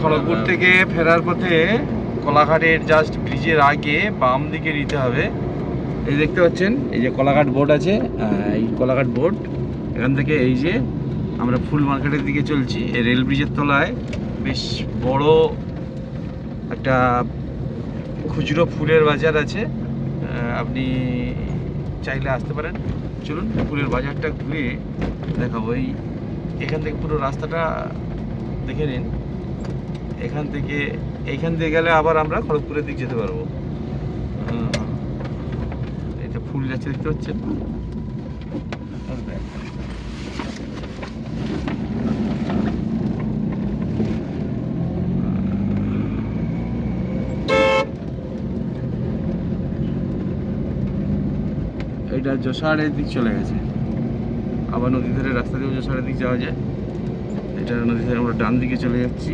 খড়গপুর থেকে ফেরার পথে কোলাঘাটের জাস্ট ব্রিজের আগে বাম দিকে নিতে হবে। এই দেখতে পাচ্ছেন, এই যে কোলাঘাট বোর্ড আছে এই কোলাঘাট বোর্ড এখান থেকে এই যে আমরা ফুল মার্কেটের দিকে চলছি। এই রেল ব্রিজের তলায় বেশ বড় একটা খুচরো ফুলের বাজার আছে। আপনি চাইলে আসতে পারেন। চলুন, ফুলের বাজারটা ঘুরে দেখাবো। এই এখান থেকে পুরো রাস্তাটা দেখে নিন। এখান থেকে এইখান দিয়ে গেলে আবার আমরা খড়গপুরের দিক যেতে পারব। এটা ফুল যাচ্ছে দেখতে পাচ্ছেন? এটা যশোরের দিক চলে গেছে। আবার নদী ধারে রাস্তা দিয়েও যশোরের দিক যাওয়া যায়। এটা নদী ধারে আমরা ডান দিকে চলে যাচ্ছি।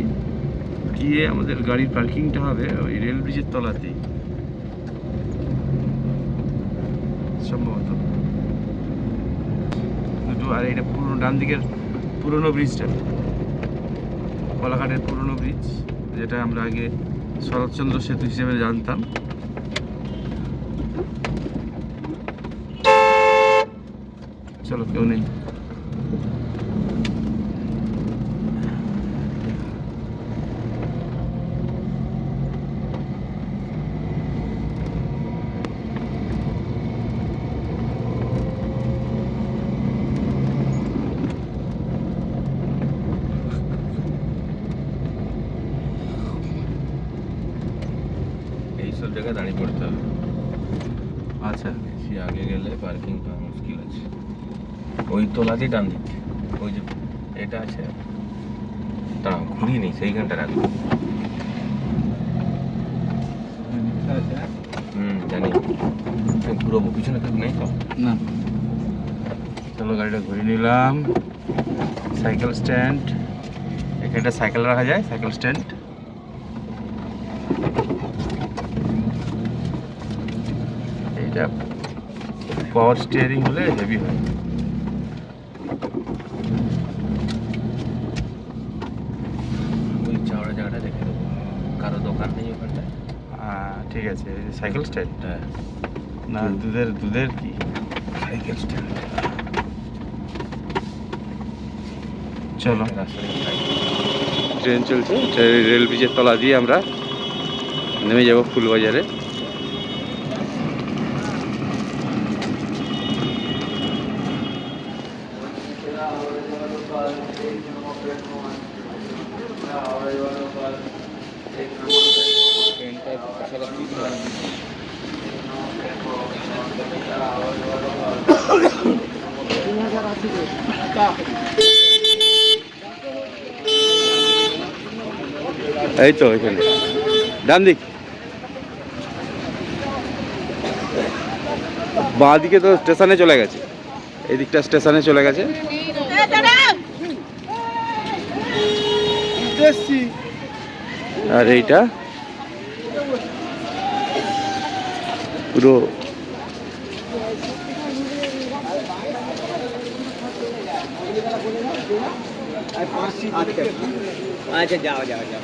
গিয়ে আমাদের গাড়ির পার্কিংটা হবে ওই রেল ব্রিজের তলাতেই। সম্ভবত। দুটো আর এটা পুরনো ডান দিকের পুরনো ব্রিজটা। কোলাঘাটের পুরনো ব্রিজ, যেটা আমরা আগে শরৎচন্দ্র সেতু হিসেবে জানতাম। চলো, কেউ নেই এইসব জায়গায় দাঁড়িয়ে পড়তে হবে আচ্ছা বেশি আগে গেলে পার্কিং পাওয়া মুশকিল আছে। ওই তোলাতেই ডান দিক ওই যে এটা আছে। দাঁড়াও ঘুরিয়ে নেই সেইখানটা রাখব হুম জানি। ঘুরবো পিছনে কেউ নেই তো? না। চলো গাড়িটা ঘুরে নিলাম। Cycle stand. এখানটা সাইকেল রাখা যায় সাইকেল স্ট্যান্ড। এইটা পাওয়ার স্টিয়ারিং হলে হেভি হয়। ওই চাওড়া জায়গাটা দেখে দেবো কারও দোকান নেই ওখানটায়? ঠিক আছে সাইকেল স্ট্যান্ড হ্যাঁ। না দুধের দুধের কি? সাইকেল স্ট্যান্ড চলো। ট্রেন চলছে রেল ব্রিজের তলা দিয়ে আমরা নেমে যাব ফুলবাজারে। এই তো এখানে। ডান দিক। বাঁ দিকে তো স্টেশনে চলে গেছে। এই দিকটা স্টেশনে চলে গেছে। আর এইটা? পুরো আচ্ছা যাও যাও যাও।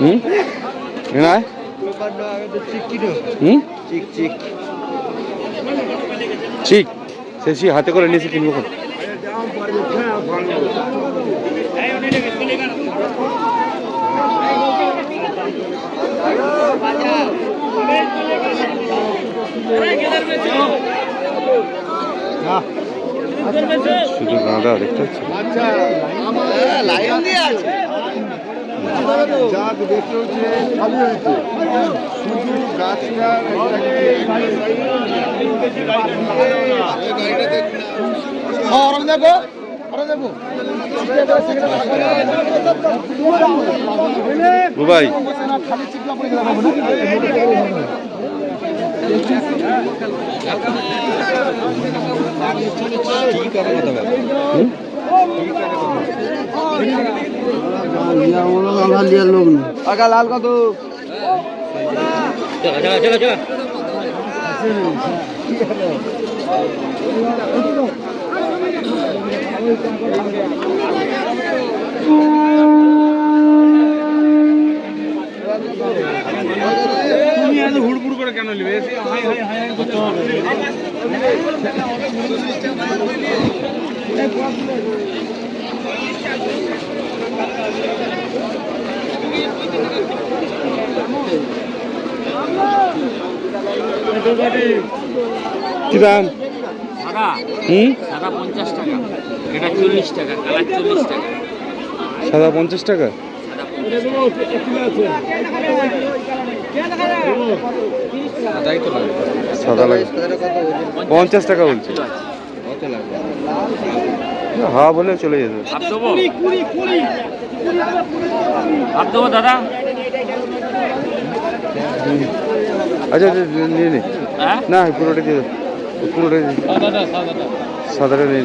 হুম? না হুম? চিক। চিক সে সে হাতে করে নিয়েছে কিনবো কোন শুধু গাঁদা দেখতে পাচ্ছি যা দেখতে হচ্ছে খালি হয়েছে শুধু দেখো। দেখো বুবাই খালি চিপলা পড়ে গেল লোক নেই আগা লাল কত তুমি এত হুড়পুড় করে কেন নেবে? হাই হাই হাই করতে হবে কি দাম? হুম? টাকা। এটা চল্লিশ টাকা কালার চল্লিশ টাকা। সাদা পঞ্চাশ টাকা? সাদা লাগে। পঞ্চাশ টাকা বলছে। হা বলে চলে যেত দেবো? দাদা? আচ্ছা আচ্ছা, নিয়ে নে। হ্যাঁ? না পুরোটা দিয়ে পুরোটা সাদাটা নিয়ে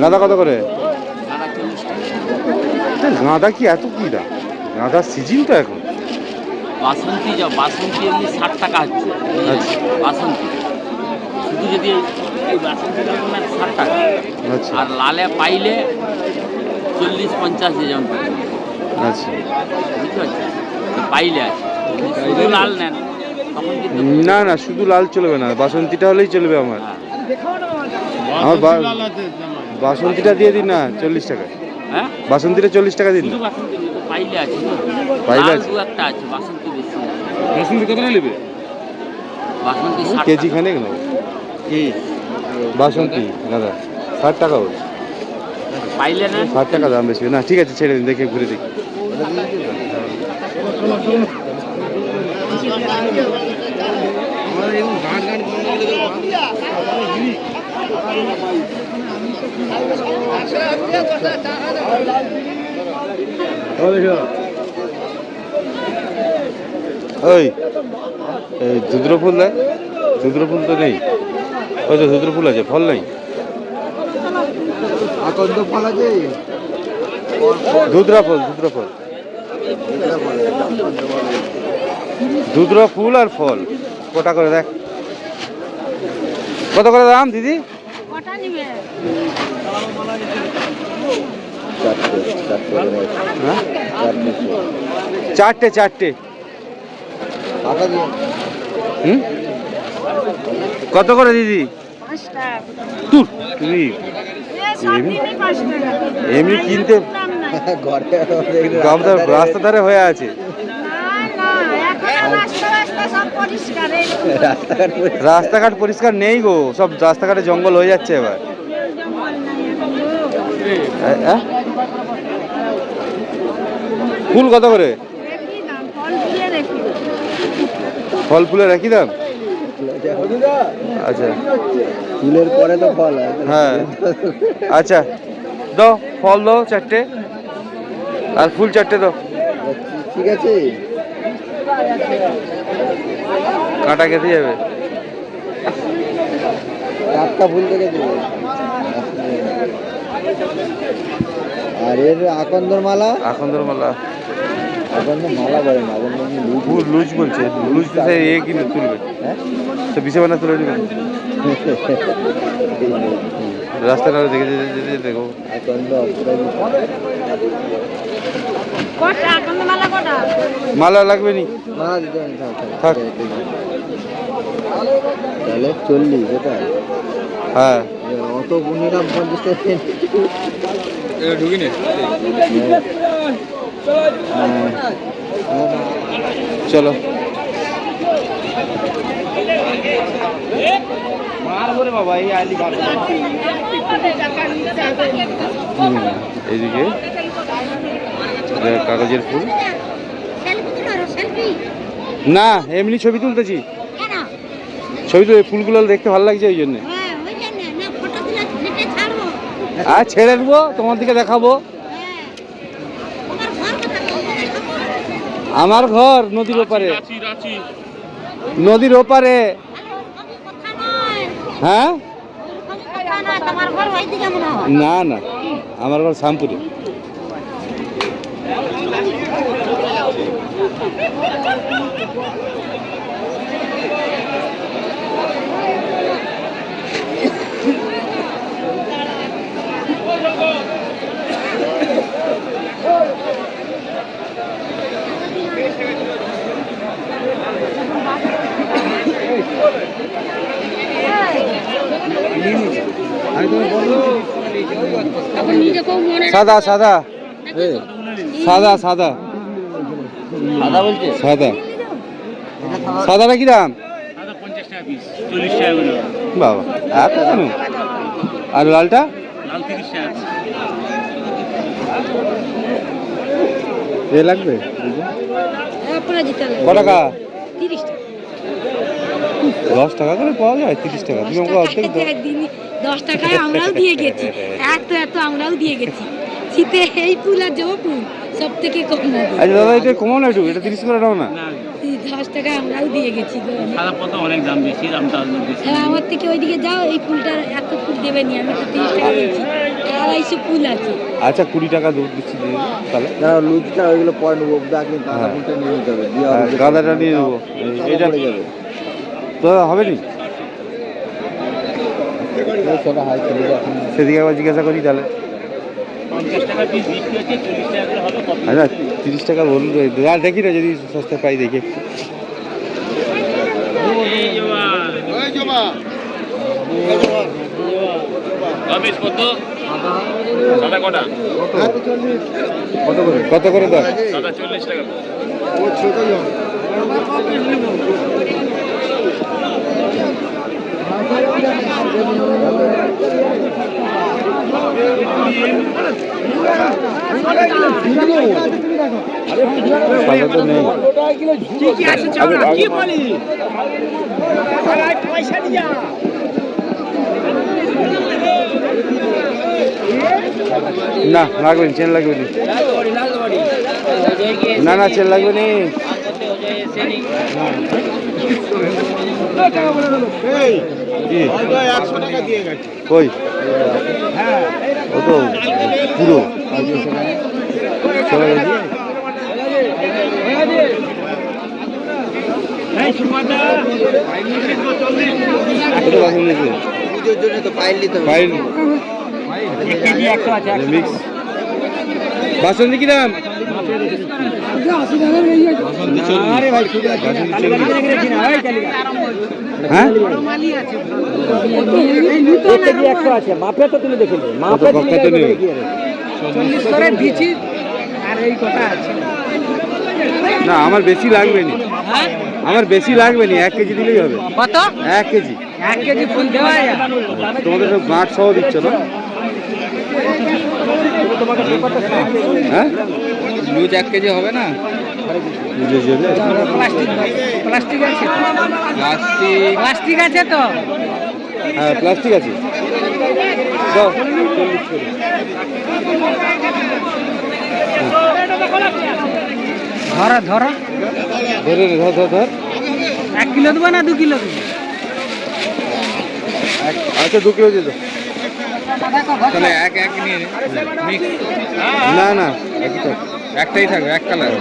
গাঁদা কত করে? গাঁদা কি এত কি দাম গাঁদা সিজন তো এখন। বাসন্তী যা বাসন্তী এমনি ষাট টাকা হচ্ছে। আচ্ছা। বাসন্তী। শুধু যদি এই- নেন ষাট টাকা। আচ্ছা। আর লালে পাইলে চল্লিশ পঞ্চাশ যে যেমন পাই। আচ্ছা। বুঝতে পারছেন? পাইলে আছে শুধু লাল নেন। না না শুধু লাল চলবে না বাসন্তীটা হলেই চলবে আমার। আমার বাসন্তীটা দিয়ে দিন না চল্লিশ টাকা। হ্যাঁ? বাসন্তীটা চল্লিশ টাকা দিন না। পাইলে আছে। পাইলে আছে। দু একটা আছে বাসন্তী বেশি বাসন্তী নেবে? বাসন্তী কেজি টাকা। খানেক নেব। কি? বাসন্তী দাদা ষাট টাকা বল পাইলে নেন ষাট টাকা দাম বেশি না ঠিক আছে ছেড়ে দিন দেখে ঘুরে দেখি। ওই এই ধুদ্র ফুল দেয় ধুদ্র ফুল তো নেই। ওই তো ধুদ্র ফুল আছে ফল নেই? আকন্দ ফল আছে? ধুদ্রা ফল ধুদ্র ফল। ধুদ্র ফুল আর ফল। কটা করে দেখ? কত করে দাম দিদি? চারটে চারটে। হ্যাঁ হুম? কত করে দিদি? পাঁচটা। তুর তুমি এমনি- কিনতে রাস্তা ধারে হয়ে আছে। রাস্তাঘাট রাস্তাঘাট পরিষ্কার। নেই গো সব রাস্তাঘাটে জঙ্গল হয়ে যাচ্ছে এবার। এ? ফুল কত করে? ফল রেখি। ফুলের একই দাম? আচ্ছা। ফুলের পরে তো ফল হ্যাঁ। আচ্ছা দাও ফল দাও চারটে। আর ফুল চারটে দাও। ঠিক আছে। কাঁটা কেটে যাবে। টাটকা থেকে দেবো আর এর আকন্দর মালা? আকন্দর মালা। আকন্দ মালা বলে না আকন্দ এমনি লুজ। লুজ বলছে। লুজ তো সে এ কিনে তুলবে। হ্যাঁ? তো বিছে বানা তুলে নেবে। এই নে। রাস্তাটা দেখে যেতে যেতে দেখো। মালা লাগবে নি? থাক তাহলে চল্লিশ এটা? হ্যাঁ। অত নিরাম পঞ্চাশ টাকা ঢুকিনি? চলো। হুম, এইদিকে। কাগজের ফুল। না এমনি ছবি তুলতেছি। ছবি তুলে ফুলগুলো দেখতে ভালো লাগছে ওই জন্য? হ্যাঁ ওই জন্য। না ফটো তুলে নেটে ছাড়বো। আর ছেড়ে দেবো তোমার দিকে দেখাবো। হ্যাঁ। আমার ঘর নদীর ওপারে নদীর ওপারে। আমি কথা নয় হ্যাঁ আমি কথা নয় তোমার ঘর ওইদিকে মনে হয়? না না আমার ঘর শ্যামপুরে। সাদা সাদা। সাদা সাদা। সাদা বলছে? সাদা। সাদাটা কি দাম? বাবা এত কেন? আর লালটা? এ লাগবে? আপনারা জিতে তিরিশ টাকা। দশ টাকা করে পাওয়া যায় তিরিশ টাকা। তুমি আমাকে অর্ধেক দশ টাকায় আমরাও দিয়ে গেছি। এত এত আমরাও দিয়ে গেছি। শীতে এই ফুল আর জবা ফুল সব থেকে কম আচ্ছা দাদা এটা কমাও না একটু এটা তিরিশ করে দাও না। দশ টাকায় আমরাও দিয়ে গেছি গো। সাদা পদ্ম অনেক দাম বেশি দামটা বেশি। আমার থেকে ওইদিকে যাও এই ফুলটার এত ফুল দেবে নি আমি তো তিরিশ টাকা দিচ্ছি। আড়াইশো ফুল আছে। আচ্ছা কুড়ি টাকা দুধ দিচ্ছি দিয়ে তাহলে। লুচটা ওইগুলো পরে নেব গাঁদা হ্যাঁ। ফুলটা নিয়ে নিতে হবে দিয়ে হ্যাঁ, গাঁদাটা নিয়ে নেব। এটা তো হবে নি সেদিকে একবার জিজ্ঞাসা করি তাহলে। আচ্ছা তিরিশ টাকা বলুন দাদা দেখি না যদি সস্তা পাই দেখি কত করে? কত করে দাও সাদা চল্লিশ টাকা। না লাগবে চেন লাগবে না। না চেন লাগবে নি কি একশো টাকা দিয়ে গেছে কই? ও তো পুরো চলে গেছে কত বাসন নিয়েছে পুজোর জন্য তো কি দাম বাসন্তী চল্লিশ। হ্যাঁ? নেবে না আমার বেশি লাগবে নি। আমার বেশি লাগবে নি এক কেজি দিলেই হবে। কত? এক কেজি। এক কেজি ফুল দেওয়া তোমাদের তো গাঁট সহ দিচ্ছ না? হ্যাঁ? লুজ এক কেজি হবে না? প্লাস্টিক প্লাস্টিক আছে প্লাস্টিক? প্লাস্টিক আছে তো? হ্যাঁ প্লাস্টিক আছে। দাও ধরো ধরো। ধরে ধর ধর ধর। এক কিলো দেবো না দু কিলো দেবো? আচ্ছা দু কিলো দিয়ে দাও। তাহলে এক এক নিয়ে না। না থাক। একটাই থাকবে এক কালার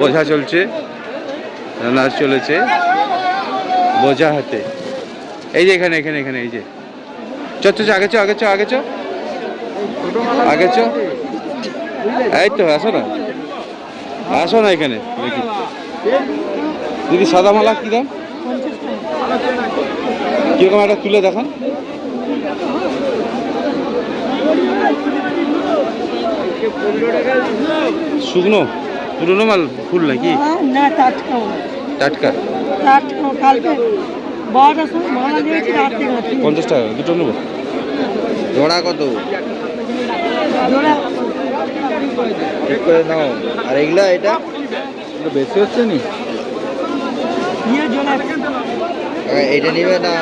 বোঝা চলছে। রান্না চলেছে। বোঝা হাতে। এই যে এখানে এখানে এখানে, এই যে। চ চ আগে চো, আগে চ আগে চ। আগে চ। এই তো, আসো না। আসো না এখানে দিদি, সাদা মালা কি দাম? কীরকম একটা তুলে দেখান। শুকনো? পুরনো মাল ফুল নাকি? না টাটকাও টাটকা? টাটকাও কালকে বারোটার সময় মালা দিয়েছি রাত থেকে রাত্রি। পঞ্চাশ টাকা দুটো নেব। জোড়া কত? জোড়া। ঠিক করে নাও। আর এগুলা এটা? বেশি হচ্ছে নি? এটা নিবে না?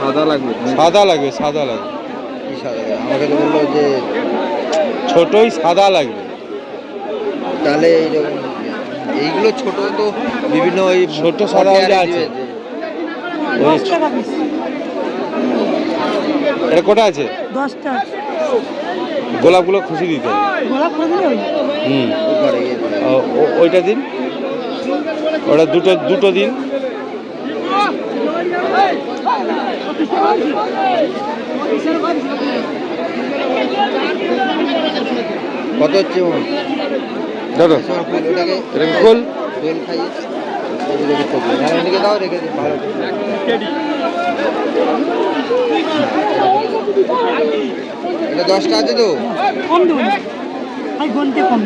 সাদা লাগবে। সাদা লাগবে সাদা লাগবে। সাদা আমাকে তো বলল যে ছোটই সাদা লাগবে। তাহলে এইরকম এইগুলো ছোট তো বিভিন্ন ওই ছোট সাদা আছে। ওই এটা কোটা আছে? দশটা। গোলাপগুলো খুশি দিতে হুম। ওইটা দিন। ওটা দুটো দুটো দিন। কত হচ্ছে দাদা খোল দাও রেখে ভালো এটা দশটা আছে তো? কম দেবো না। আমি গনতে কম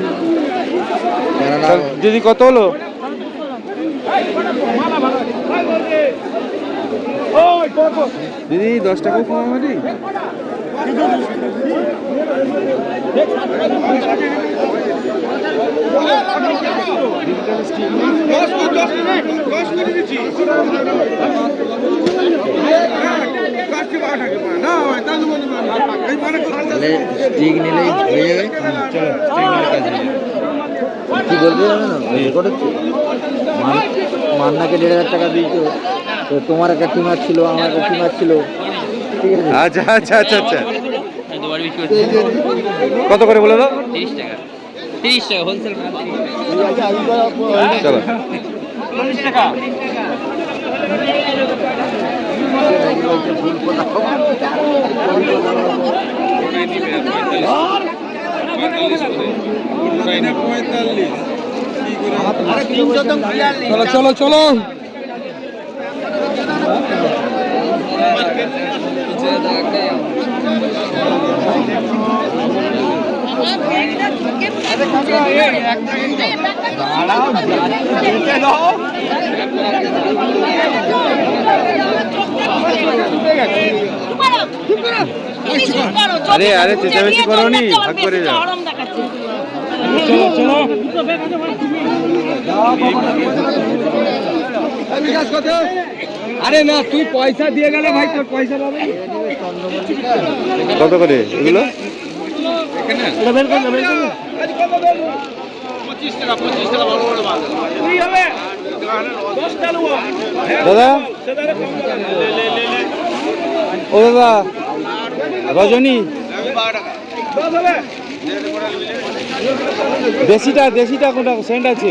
দিদি কত হলো? দিদি দশ নি তাহলে স্টিক নিলেই কি বলতে মান্নাকে দেড় হাজার টাকা দিয়েছ তো তোমার একটা টিমার ছিল আমার একটা টিমার ছিল। আচ্ছা আচ্ছা আচ্ছা আচ্ছা। কত করে বলে দাও? তিরিশ টাকা তিরিশ টাকা হোলসেল চলো কোথাও চলো চলো চলো। আরে, আরে, চেঁচামেচি করোনি, ভাগ করে যাও। চলো চলো আরে না তুই পয়সা দিয়ে গেলে ভাই তোর পয়সা পাবে কত করে এগুলো। দাদা? ও দাদা রজনী? দেশিটা দেশিটা কোনটা? সেন্ট আছে?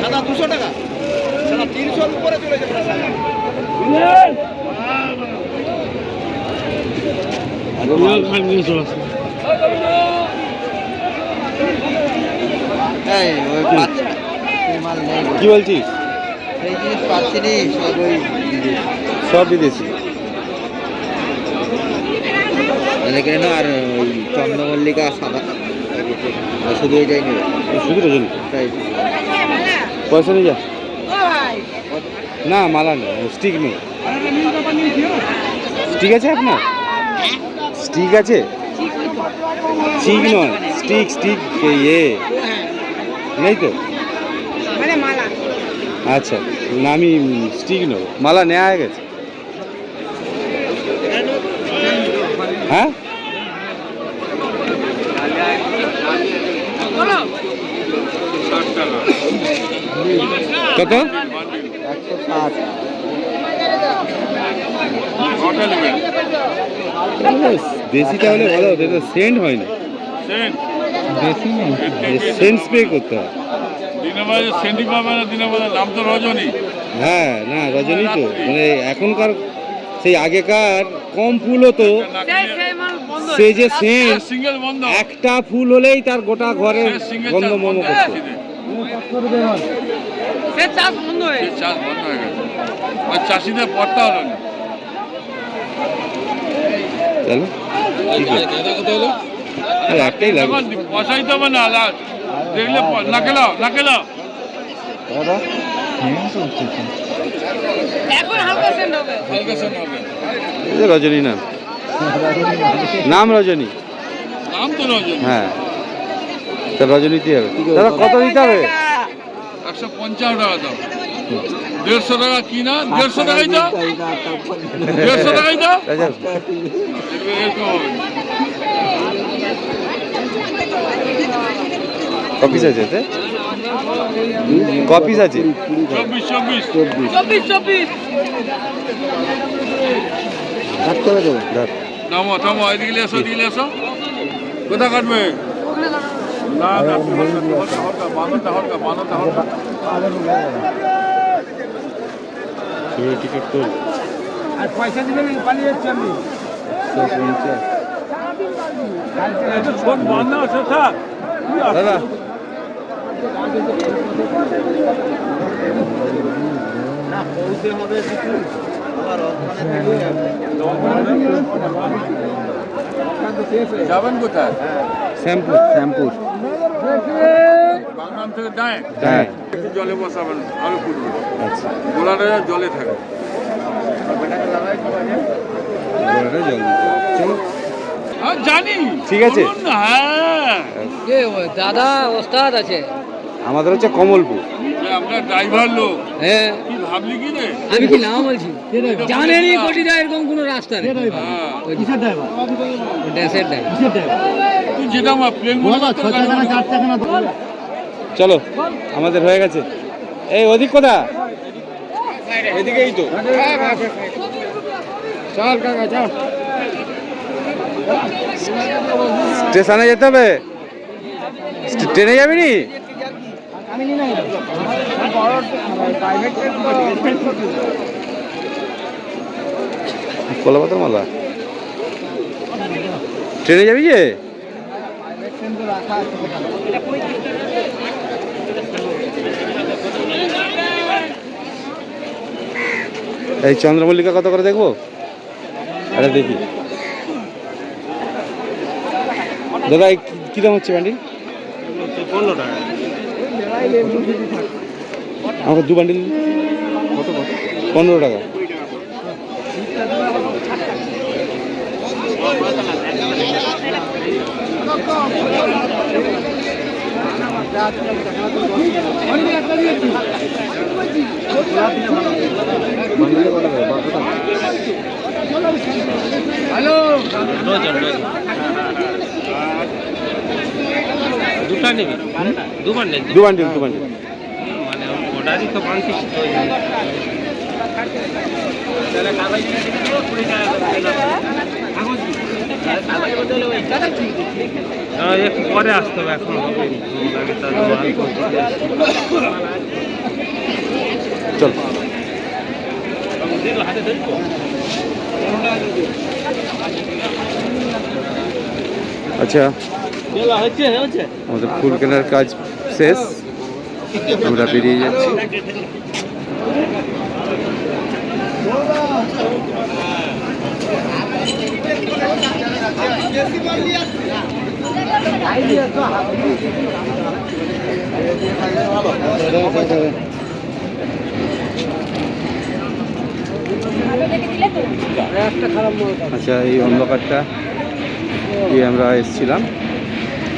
সাদা দুশো টাকা। সাদা তিনশোর উপরে চলে যাবে। সাদা কি? বলছিস? সব বিদেশি। সব বিদেশি। এখানে না আর ওই চন্দ্রমল্লিকা সাদা। শুধু এটাই নেবে। শুধু রজনী? তাই। পয়সা নিয়ে যা। না মালা নেই স্টিক নেই। স্টিক আছে আপনার? স্টিক আছে? স্টিক নয় স্টিক স্টিক ইয়ে নেই তো? মানে মালা। আচ্ছা না আমি স্টিক নেব। মালা নেওয়া হয়ে গেছে? হ্যাঁ? কত? একশো ষাট দেশিটা হলে ভালো হতো সেন্ট হয় না সেন্ট স্প্রে করতে হয়। সেন্টি পাবে না দিনের নাম তো রজনী। হ্যাঁ না রজনী তো। মানে এখনকার সেই আগেকার কম ফুল হতো সে যে সেন্ট একটা ফুল হলেই তার গোটা গন্ধ মম বন্ধ করতো সে চাষ বন্ধ হয়ে গেছে। ওই চাষিদের পড়তা হলো না। চলো ঠিক আছে আরে একটাই লাগবে। দিতে হবে না দেখলে প- না খেলাও না খেলাও এখন হালকা সেন্ট হবে। হালকা সেন্ট হবে। এই যে রজনী নাম। নাম রজনী। নাম তো রজনী। হ্যাঁ। তা রজনীতে হবে? দাদা কত দিতে হবে? একশো পঞ্চান্ন টাকা দাম দেড়শো টাকা কি না? দেড়শো টাকাই দাও। দেড়শো টাকাই দাও রাজা এরকম হবে কপিস আছে এতে? কপিস আছে কোথা কাটবে না না বাঁধনটা হলকা বাঁধনটা হলকা টিকিট তোল আর পয়সা দিবেন পালিয়ে যাচ্ছি আমি দাদা যাবেন কোথায়? শ্যাম্পু শ্যাম্পুর। বাগান থেকে একটু জলে বসাবেন আলু ফুটবে। আচ্ছা। গোলাটা জলে থাকে। হ্যাঁ জানি। ঠিক আছে। হ্যাঁ। দাদা ওস্তাদ আছে? আমাদের হচ্ছে কমলপুর। হ্যাঁ। কি ভাবলি কি রে? আমি কি নাম বলছি? জানেনই কোটিদা এরকম কোনো রাস্তা নেই। ড্রাইভার? করতো। চলো আমাদের হয়ে গেছে। এই অধিক কোথা? এদিকেই তো। চল কাকা চল। স্টেশনে যেতে হবে? ট্রেনে যাবি নি? কলাপাতার মালা? ট্রেনে যাবি যে? এই চন্দ্রমল্লিকা কত করে দেখব? আরে দেখি। দাদা এই কি- কি দাম হচ্ছে ব্যান্ডিল? আমাকে দু বান্ডিল। কত পনেরো টাকা। বান্ডিলে কত করে? বারো টাকা? দুটা নেবে? দুবার নেই দু বান্ডিল দু বান্ডিল মানে অর্ডারই তো পাঁচশো একটু পরে আসতে হবে এখন হবে চল। হাতে আচ্ছা। আমাদের ফুল কেনার কাজ শেষ। আমরা বেরিয়ে যাচ্ছি। আচ্ছা এই অন্ধকারটা দিয়ে আমরা এসেছিলাম।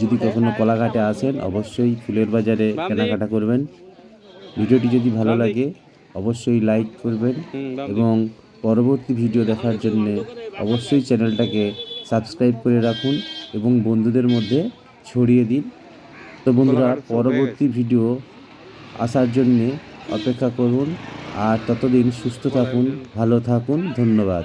যদি কখনো কলাঘাটে আসেন অবশ্যই ফুলের বাজারে কেনাকাটা করবেন। ভিডিওটি যদি ভালো লাগে অবশ্যই লাইক করবেন এবং পরবর্তী ভিডিও দেখার জন্য অবশ্যই চ্যানেলটাকে সাবস্ক্রাইব করে রাখুন এবং বন্ধুদের মধ্যে ছড়িয়ে দিন। তো বন্ধুরা পরবর্তী ভিডিও আসার জন্যে অপেক্ষা করুন। আর ততদিন সুস্থ থাকুন ভালো থাকুন। ধন্যবাদ।